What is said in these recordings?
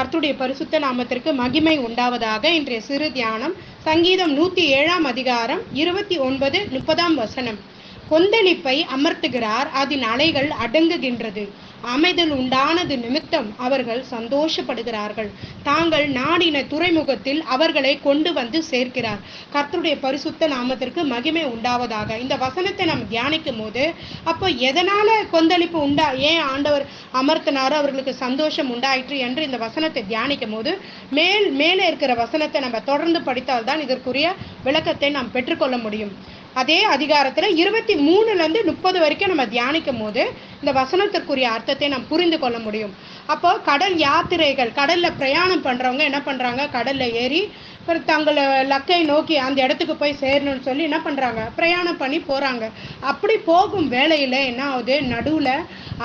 கர்த்தருடைய பரிசுத்த நாமத்திற்கு மகிமை உண்டாவதாக இன்றைய சிறு தியானம் சங்கீதம் நூத்தி ஏழாம் அதிகாரம் இருபத்தி ஒன்பது முப்பதாம் வசனம். கொந்தளிப்பை அமர்த்துகிறார். அதன் அலைகள் அடங்குகின்றது. அமைதல் உண்டானது நிமித்தம் அவர்கள் சந்தோஷப்படுகிறார்கள். தாங்கள் நாடின துறைமுகத்தில் அவர்களை கொண்டு வந்து சேர்க்கிறார். கர்த்தருடைய பரிசுத்த நாமத்திற்கு மகிமை உண்டாவதாக. இந்த வசனத்தை நாம் தியானிக்கும் போது அப்போ எதனால கொந்தளிப்பு உண்டா? ஏன் ஆண்டவர் அமர்த்தினாரோ அவர்களுக்கு சந்தோஷம் உண்டாயிற்று என்று இந்த வசனத்தை தியானிக்கும் போது மேல் மேலே இருக்கிற வசனத்தை நம்ம தொடர்ந்து படித்தால்தான் இதற்குரிய விளக்கத்தை நாம் பெற்றுக்கொள்ள முடியும். அதே அதிகாரத்தில் இருபத்தி மூணுலேருந்து முப்பது வரைக்கும் நம்ம தியானிக்கும் போது இந்த வசனத்திற்குரிய அர்த்தத்தை நாம் புரிந்து கொள்ள முடியும். அப்போ கடல் யாத்திரைகள் கடலில் பிரயாணம் பண்ணுறவங்க என்ன பண்ணுறாங்க கடலில் ஏறி அப்புறம் தங்களை லக்கை நோக்கி அந்த இடத்துக்கு போய் சேரணும்னு சொல்லி என்ன பண்ணுறாங்க பிரயாணம் பண்ணி போகிறாங்க அப்படி போகும் வேலையில் என்ன ஆகுது? நடுவில்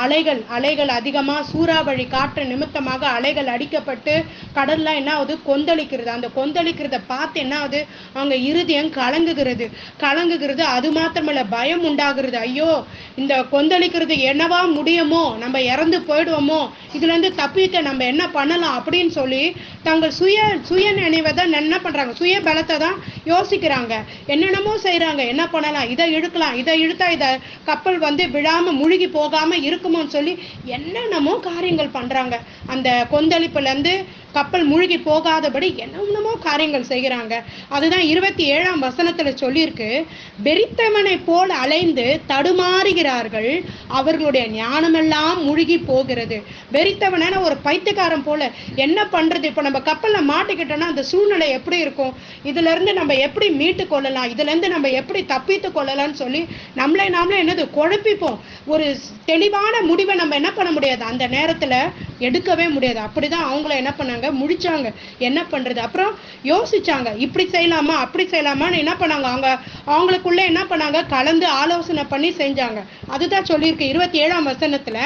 அலைகள் அலைகள் அதிகமாக சூறாவளி காற்று நிமித்தமாக அலைகள் அடிக்கப்பட்டு கடல்லாம் என்ன ஆகுது கொந்தளிக்கிறது. அந்த கொந்தளிக்கிறத பார்த்து என்ன ஆகுது அவங்க இருதயம் கலங்குகிறது. கலங்குகிறது அது மாத்திரமல்ல பயம் உண்டாகிறது. ஐயோ இந்த கொந்தளிக்கிறது என்னவா முடியுமோ நம்ம இறந்து போயிடுவோமோ இதுலேருந்து தப்பித்த தப்பிக்க நம்ம என்ன பண்ணலாம் அப்படின்னு சொல்லி தங்கள் சுய சுய நினைவை தான் என்ன பண்ணுறாங்க சுய பலத்தை தான் யோசிக்கிறாங்க. என்னென்னமோ செய்கிறாங்க என்ன பண்ணலாம்? இதை இழுக்கலாம். இதை இழுத்தா இதை கப்பல் வந்து விழாமல் முழுகி போகாமல் இருக்கும் இருக்குமான்னு சொல்லி என்னென்னமோ காரியங்கள் பண்றாங்க. அந்த கொந்தளிப்புலேருந்து கப்பல் மூழ்கி போகாதபடி என்னென்னமோ காரியங்கள் செய்கிறாங்க. அதுதான் இருபத்தி ஏழாம் வசனத்துல சொல்லியிருக்கு. வெறித்தவனை போல் அலைந்து தடுமாறுகிறார்கள். அவர்களுடைய ஞானமெல்லாம் மூழ்கி போகிறது. வெறித்தவனான ஒரு பைத்தியக்காரன் போல என்ன பண்றது? இப்போ நம்ம கப்பல்ல மாட்டிக்கிட்டோம்னா அந்த சூழ்நிலை எப்படி இருக்கும்? இதுல இருந்து நம்ம எப்படி மீட்டு கொள்ளலாம்? இதுல இருந்து நம்ம எப்படி தப்பித்து கொள்ளலாம்னு சொல்லி நம்மளே நாமளே என்னது குழப்பிப்போம். ஒரு தெளிவான முடிவை நம்ம என்ன பண்ண முடியாது? அந்த நேரத்துல எடுக்கவே முடியாது. அப்படிதான் அவங்கள என்ன பண்ணாங்க? முடிச்சாங்க என்ன பண்றது? அப்புறம் யோசிச்சாங்க. இப்படி செய்யலாமா? அப்படி செய்யலாமான்னு என்ன பண்ணாங்க? அவங்க அவங்களுக்குள்ள என்ன பண்ணாங்க? கலந்து ஆலோசனை பண்ணி செஞ்சாங்க. அதுதான் சொல்லியிருக்கு. இருபத்தி ஏழாம் வசனத்துல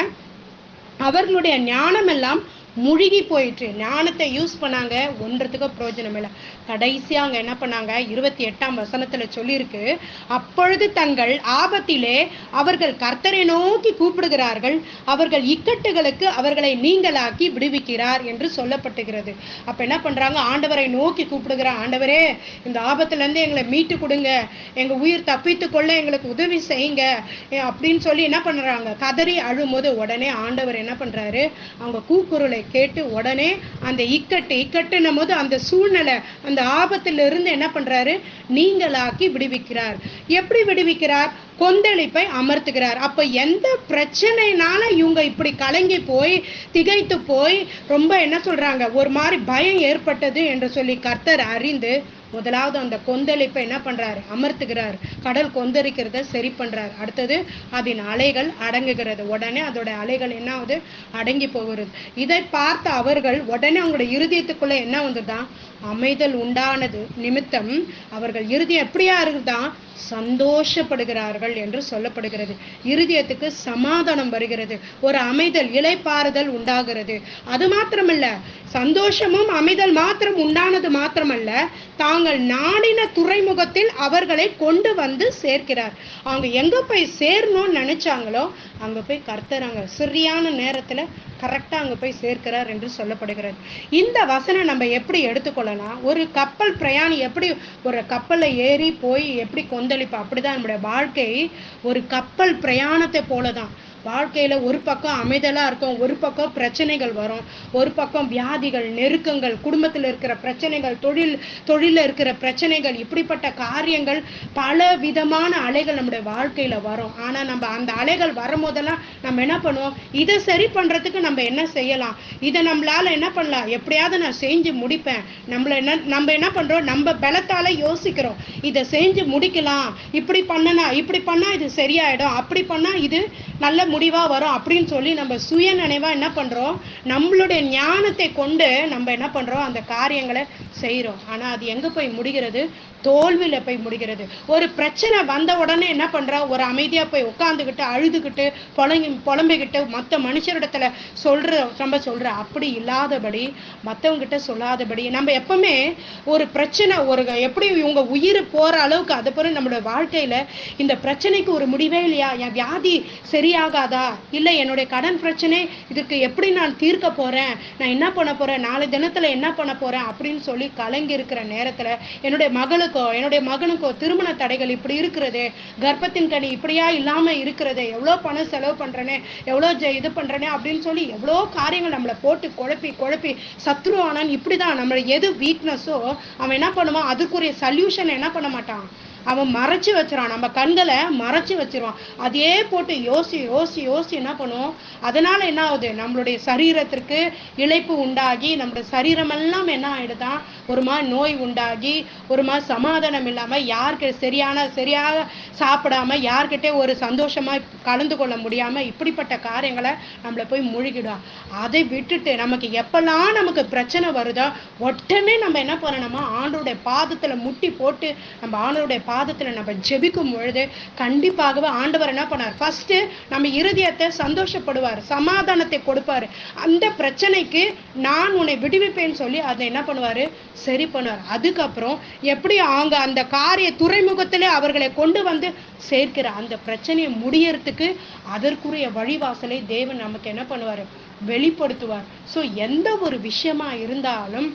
அவர்களுடைய ஞானம் எல்லாம் முழுகி போயிட்டு ஞானத்தை யூஸ் பண்ணாங்க. ஒன்றதுக்கு பிரயோஜனம் இல்லை. கடைசியாக அவங்க என்ன பண்ணாங்க? இருபத்தி எட்டாம் வசனத்துல சொல்லியிருக்கு. அப்பொழுது தங்கள் ஆபத்திலே அவர்கள் கர்த்தரை நோக்கி கூப்பிடுகிறார்கள். அவர்கள் இக்கட்டுகளுக்கு அவர்களை நீங்களாக்கி விடுவிக்கிறார் என்று சொல்லப்பட்டுகிறது. அப்ப என்ன பண்றாங்க? ஆண்டவரை நோக்கி கூப்பிடுகிறார் ஆண்டவரே இந்த ஆபத்துல இருந்து எங்களை மீட்டு கொடுங்க. எங்க உயிர் தப்பித்து கொள்ள எங்களுக்கு உதவி செய்யுங்க. அப்படின்னு சொல்லி என்ன பண்றாங்க? கதறி அழும்போது உடனே ஆண்டவர் என்ன பண்றாரு? அவங்க கூக்குரலை கேட்டு உடனே அந்த இக்கட்டு இக்கட்டுன்னும் போது அந்த சூழ்நிலை அந்த ஆபத்திலிருந்து என்ன பண்றாரு? நீங்களாக்கி விடுவிக்கிறார். எப்படி விடுவிக்கிறார்? கொந்தளிப்பை அமர்த்துகிறார். அப்போ எந்த பிரச்சனைனால இவங்க இப்படி கலங்கி போய் திகைத்து போய் ரொம்ப என்ன சொல்றாங்க? ஒரு மாதிரி பயம் ஏற்பட்டது என்று சொல்லி கர்த்தர் அறிந்து முதலாவது அந்த கொந்தளிப்பை என்ன பண்றாரு? அமர்த்துகிறார். கடல் கொந்தளிக்கிறத சரி பண்ணுறார் அடுத்தது அதன் அலைகள் அடங்குகிறது. உடனே அதோட அலைகள் என்ன ஆகுது அடங்கி போகிறது. இதை பார்த்த அவர்கள் உடனே அவங்களோட இருதயத்துக்குள்ள என்ன வந்துதான் அமைதல் உண்டானது நிமித்தம் அவர்கள் இருதயம் எப்படியா இருக்குதான் சந்தோஷப்படுகிறார்கள் என்று சொல்லப்படுகிறது. இருதயத்துக்கு சமாதானம் வருகிறது. ஒரு அமைதல் இலைப்பாறுதல் உண்டாகிறது. அது மாத்திரமல்ல சந்தோஷமும் அமைதல் மாத்திரம் உண்டானது மாத்திரமல்ல தாங்கள் நாடின துறைமுகத்தில் அவர்களை கொண்டு வந்து சேர்க்கிறார். அவங்க எங்க போய் சேரணும்னு நினைச்சாங்களோ அங்க போய் கர்த்தர் சரியான நேரத்துல கரெக்டா அங்க போய் சேர்க்கிறார் என்று சொல்லப்படுகிறது. இந்த வசனம் நம்ம எப்படி எடுத்துக்கொள்ளலாம்? ஒரு கப்பல் பிரயாணி எப்படி ஒரு கப்பலில் ஏறி போய் எப்படி கொந்தளிப்பு? அப்படிதான் நம்முடைய வாழ்க்கை ஒரு கப்பல் பிரயாணத்தை போலதான். வாழ்க்கையில ஒரு பக்கம் அமைதலா இருக்கும் ஒரு பக்கம் பிரச்சனைகள் வரும். ஒரு பக்கம் வியாதிகள் நெருக்கங்கள் குடும்பத்தில் இருக்கிற பிரச்சனைகள் தொழில் தொழில இருக்கிற பிரச்சனைகள் இப்படிப்பட்ட காரியங்கள் பல விதமான அலைகள் நம்முடைய வாழ்க்கையில வரும். ஆனா நம்ம அந்த அலைகள் வரும்போதெல்லாம் நம்ம என்ன பண்ணுவோம்? இதை சரி பண்றதுக்கு நம்ம என்ன செய்யலாம்? இதை நம்மளால என்ன பண்ணலாம்? எப்படியாவது நான் செஞ்சு முடிப்பேன். நம்மள என்ன நம்ம என்ன பண்றோம்? நம்ம பலத்தால் யோசிக்கிறோம். இதை செஞ்சு முடிக்கலாம். இப்படி பண்ணனா இப்படி பண்ணா இது சரியாயிடும். அப்படி பண்ணா இது நல்ல முடிவா வரும் அப்படின்னு சொல்லி நம்ம சுய நினைவா என்ன பண்றோம்? நம்மளுடைய ஞானத்தை கொண்டு நம்ம என்ன பண்றோம்? அந்த காரியங்களை செய்கிறோம் ஆனா அது எங்க போய் முடிகிறது? தோல்வியில போய் முடிகிறது. ஒரு பிரச்சனை வந்த உடனே என்ன பண்றா? ஒரு அமைதியா போய் உட்காந்துக்கிட்டு அழுதுகிட்டு புலங்கி புலம்பிக்கிட்டு மற்ற மனுஷரிடத்துல சொல்ற நம்ம சொல்ற அப்படி இல்லாதபடி மற்றவங்கிட்ட கிட்ட சொல்லாதபடி நம்ம எப்பவுமே ஒரு பிரச்சனை ஒரு எப்படி இவங்க உயிர் போற அளவுக்கு அது பிறகு நம்மளோட வாழ்க்கையில இந்த பிரச்சனைக்கு ஒரு முடிவே இல்லையா? என் வியாதி சரியாகாதா? இல்லை என்னுடைய கடன் பிரச்சனை இதுக்கு எப்படி நான் தீர்க்க போறேன்? நான் என்ன பண்ண போறேன்? நாளை தினத்துல என்ன பண்ண போறேன்? அப்படின்னு சொல்லி கலங்கி இருக்கிற நேரத்துல என்னுடைய மகளுக்கு என்னுடைய மகனுக்கோ திருமண தடைகள் இப்படி இருக்கிறது கர்ப்பத்தின் கனி இப்படியா இல்லாம இருக்கிறது எவ்வளவு பணம் செலவு பண்ணுறேனே எவ்வளோ ஜெ- இது பண்ணுறேனே அப்படின்னு சொல்லி எவ்வளோ காரியங்கள் நம்மளை போட்டு குழப்பி குழப்பி சத்ருவானன் இப்படிதான் நம்மள எது வீக்னஸோ அவன் என்ன பண்ணுவான்? அதுக்குரிய சல்யூஷன் என்ன பண்ண மாட்டான்? அவன் மறைச்சு வச்சிருவான். நம்ம கண்களை மறைச்சு வச்சிருவான். அதே போட்டு யோசி யோசி யோசி என்ன பண்ணுவோம்? அதனால என்ன ஆகுது? நம்மளுடைய சரீரத்திற்கு இழைப்பு உண்டாகி நம்மளுடைய சரீரமெல்லாம் என்ன ஆயிடுதான்? ஒரு மாதிரி நோய் உண்டாகி ஒரு மாதிரி சமாதானம் இல்லாம யாருக்கு சரியான சரியாக சாப்பிடாம யார்கிட்டே ஒரு சந்தோஷமா கலந்து கொள்ள முடியாம இப்படிப்பட்ட காரியங்களை நம்மள போய் மூழ்கிடும் அதை விட்டுட்டு நமக்கு எப்பெல்லாம் நமக்கு பிரச்சனை வருதோ உடனே நம்ம என்ன பண்ணணுமா? ஆண்டோடைய பாதத்துல முட்டி போட்டு நம்ம ஆண்டவருடைய பாதத்தில் நம்ம ஜெபிக்கும் பொழுது கண்டிப்பாகவே ஆண்டவர் என்ன பண்ணார்? ஃபர்ஸ்ட் நம்ம இருதயத்தை சந்தோஷப்படுவார் சமாதானத்தை கொடுப்பார். அந்த பிரச்சனைக்கு நான் உன்னை விடுவிப்பேன்னு சொல்லி அதை என்ன பண்ணுவார்? சரி பண்ணுவார். அதுக்கப்புறம் எப்படி அவங்க அந்த காரிய துறைமுகத்திலே அவர்களை கொண்டு வந்து சேர்க்கிற அந்த பிரச்சனையை முடியறதுக்கு அதற்குரிய வழிவாசலை தேவன் நமக்கு என்ன பண்ணுவார்? வெளிப்படுத்துவார். ஸோ எந்த ஒரு விஷயமா இருந்தாலும்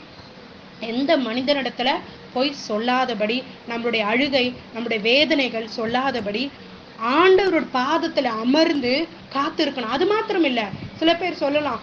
எந்த மனிதனிடத்துல போய் சொல்லாதபடி நம்மளுடைய அழுகை நம்மளுடைய வேதனைகள் சொல்லாதபடி ஆண்டவரோட பாதத்துல அமர்ந்து காத்திருக்கணும். அது மாத்திரம் இல்ல சில பேர் சொல்லலாம்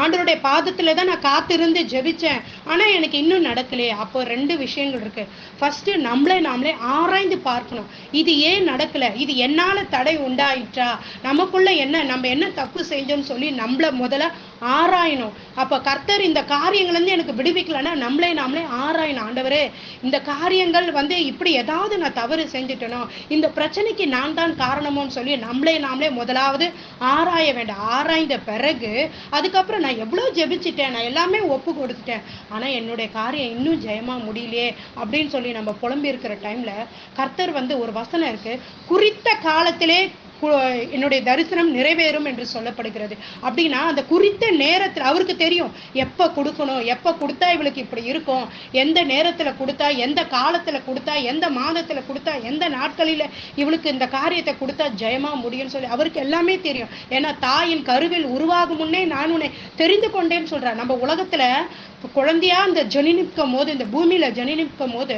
ஆண்டவருடைய பாதத்துல தான் நான் காத்திருந்து ஜெபிச்சேன். ஆனா எனக்கு இன்னும் நடக்கலையே அப்போ ரெண்டு விஷயங்கள் இருக்கு. ஃபர்ஸ்ட் நம்மளே நாமளே ஆராய்ந்து பார்க்கணும். இது ஏன் நடக்கல? இது என்னால தடை உண்டாயிற்றா? நமக்குள்ள என்ன நம்ம என்ன தப்பு செஞ்சோம்னு சொல்லி நம்மள முதல்ல ஆராயணும். அப்ப கர்த்தர் இந்த காரியங்கள்லேருந்து எனக்கு விடுவிக்கலைன்னா நம்மளே நாமளே ஆராயணும். ஆண்டவரே இந்த காரியங்கள் வந்து இப்படி ஏதாவது நான் தவறு செஞ்சுட்டேனோ இந்த பிரச்சனைக்கு நான் தான் காரணமோன்னு சொல்லி நம்மளே நாமளே முதலாவது ஆராய வேண்டாம். ஆராய்ந்த பிறகு அதுக்கப்புறம் நான் எவ்வளோ ஜெபிச்சிட்டேன் நான் எல்லாமே ஒப்பு கொடுத்துட்டேன். ஆனா என்னுடைய காரியம் இன்னும் ஜெயமா முடியலையே அப்படின்னு சொல்லி நம்ம புலம்பி இருக்கிற டைம்ல கர்த்தர் வந்து ஒரு வசனம் இருக்கு. குறித்த காலத்திலே என்னுடைய தரிசனம் நிறைவேறும் என்று சொல்லப்படுகிறது. அப்படின்னா அந்த குறித்த நேரத்தில் அவருக்கு தெரியும் எப்போ கொடுக்கணும் எப்போ கொடுத்தா இவளுக்கு இப்படி இருக்கும் எந்த நேரத்தில் கொடுத்தா எந்த காலத்தில் கொடுத்தா எந்த மாதத்தில் கொடுத்தா எந்த நாட்களில் இவளுக்கு இந்த காரியத்தை கொடுத்தா ஜெயமாக முடியும்னு சொல்லி அவருக்கு எல்லாமே தெரியும். ஏன்னா தாயின் கருவில் உருவாகும் முன்னே நான் உன்னை தெரிந்து கொண்டேன்னு சொல்கிறேன் நம்ம உலகத்தில் குழந்தையா இந்த ஜனினிக்கும் போது இந்த பூமியில் ஜனி நிற்கும் போது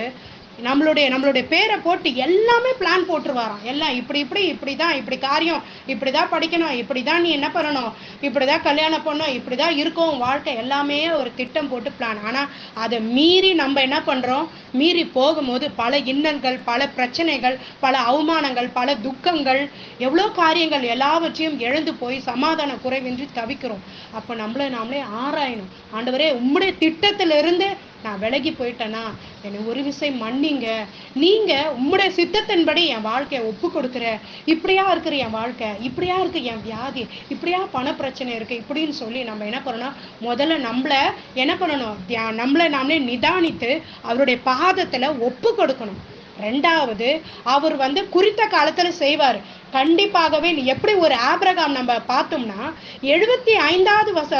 நம்மளுடைய நம்மளுடைய பேரை போட்டு எல்லாமே பிளான் போட்டுருவாராம். எல்லாம் இப்படி இப்படி இப்படிதான் இப்படி காரியம் இப்படிதான் படிக்கணும் இப்படிதான் நீ என்ன பண்ணணும் இப்படிதான் கல்யாணம் பண்ணணும் இப்படிதான் இருக்கும் வாழ்க்கை. எல்லாமே ஒரு திட்டம் போட்டு பிளான் ஆனா அதை மீறி நம்ம என்ன பண்ணுறோம் மீறி போகும்போது பல இன்னல்கள் பல பிரச்சனைகள் பல அவமானங்கள் பல துக்கங்கள் எவ்வளோ காரியங்கள் எல்லாவற்றையும் எழுந்து போய் சமாதான குறைவின்றி தவிக்கிறோம். அப்போ நம்மள நாமளே ஆராயணும். ஆண்டவரே உம்முடைய திட்டத்திலிருந்து நான் விலகி போயிட்டேனா? என்னை ஒரு விசை மன்னிங்க. நீங்க உம்முடைய சித்தத்தின்படி என் வாழ்க்கையை ஒப்பு கொடுக்குற இப்படியா இருக்கிற என் வாழ்க்கை இப்படியா இருக்கு என் வியாதி இப்படியா பண பிரச்சனை இருக்கு இப்படின்னு சொல்லி நம்ம என்ன பண்ணணும் முதல்ல நம்மள என்ன பண்ணணும்? தியா- நம்மள நாமளே நிதானித்து அவருடைய பாதத்துல ஒப்பு கொடுக்கணும். ரெண்டாவது அவர் வந்து குறித்த காலத்துல செய்வார். கண்டிப்பாகவே நீ எப்படி ஒரு ஆபிரகாம் நம்ம பார்த்தோம்னா எழுபத்தி ஐந்தாவது வச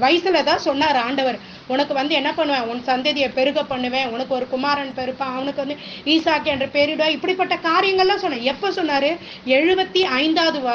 வயசுல தான் சொன்னார் ஆண்டவர். உனக்கு வந்து என்ன பண்ணுவேன்? உன் சந்ததியை பெருக பண்ணுவேன். உனக்கு ஒரு குமாரன் பெருப்பான். அவனுக்கு வந்து ஈசாக்கு என்ற பேரிடுவா இப்படிப்பட்ட காரியங்கள்லாம் சொன்னேன். எப்ப சொன்னாரு? எழுபத்தி ஐந்தாவது வ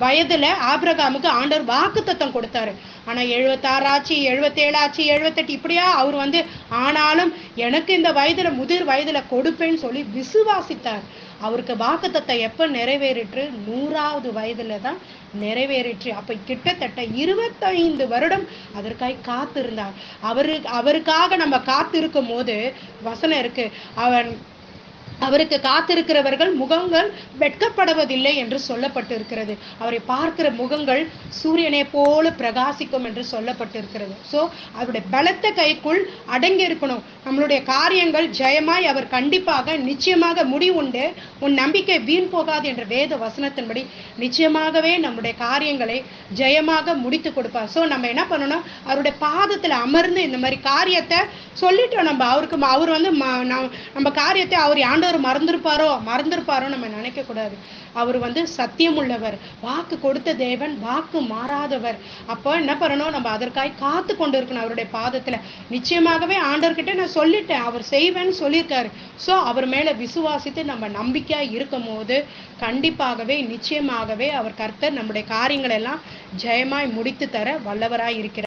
வயதுல ஆபிரகாமுக்கு ஆண்டவர் வாக்குத்தத்தம் கொடுத்தாரு. ஆனா எழுபத்தாறு ஆச்சு எழுபத்தேழு ஆச்சு எழுபத்தெட்டு இப்படியா அவர் வந்து ஆனாலும் எனக்கு இந்த வயதுல முதிர் வயதுல கொடுப்பேன்னு சொல்லி விசுவாசித்தார். அவருக்கு வாக்குத்தத்தை எப்ப நிறைவேறிற்று? நூறாவது வயதுல தான் நிறைவேறிற்று. அப்ப கிட்டத்தட்ட இருபத்தைந்து வருடம் அதற்காக காத்திருந்தார். அவரு அவருக்காக நம்ம காத்திருக்கும் போது வசனம் இருக்கு. அவன் அவருக்கு காத்திருக்கிறவர்கள் முகங்கள் வெட்கப்படுவதில்லை என்று சொல்லப்பட்டிருக்கிறது. அவரை பார்க்கிற முகங்கள் சூரியனை போல பிரகாசிக்கும் என்று சொல்லப்பட்டிருக்கிறது. ஸோ அவருடைய பலத்த கைக்குள் அடங்கி இருக்கணும் நம்மளுடைய காரியங்கள் ஜெயமாய் அவர் கண்டிப்பாக நிச்சயமாக முடிவுண்டு. உன் நம்பிக்கை வீண் போகாது என்ற வேத வசனத்தின்படி நிச்சயமாகவே நம்முடைய காரியங்களை ஜெயமாக முடித்து கொடுப்பார். ஸோ நம்ம என்ன பண்ணணும்? அவருடைய பாதத்தில் அமர்ந்து இந்த மாதிரி காரியத்தை சொல்லிட்டோம் நம்ம. அவருக்கு அவர் வந்து நம்ம காரியத்தை அவர் ஆண்டவர் மறந்திருப்பாரோ? மறந்திருப்பாரோ நம்ம நினைக்க கூடாது. அவர் வந்து சத்தியம் உள்ளவர் வாக்கு கொடுத்த தேவன் வாக்கு மாறாதவர். அப்போ என்ன பண்ணணும்? நம்ம அதற்காய் காத்து கொண்டு இருக்கணும் அவருடைய பாதத்துல. நிச்சயமாகவே ஆண்டவர்கிட்ட நான் சொல்லிட்டேன். அவர் செய்வேன்னு சொல்லியிருக்காரு. ஸோ அவர் மேல விசுவாசித்து நம்ம நம்பிக்கையா இருக்கும் போது கண்டிப்பாகவே நிச்சயமாகவே அவர் கர்த்தர் நம்முடைய காரியங்களெல்லாம் ஜெயமாய் முடித்து தர வல்லவராய் இருக்கிறார்.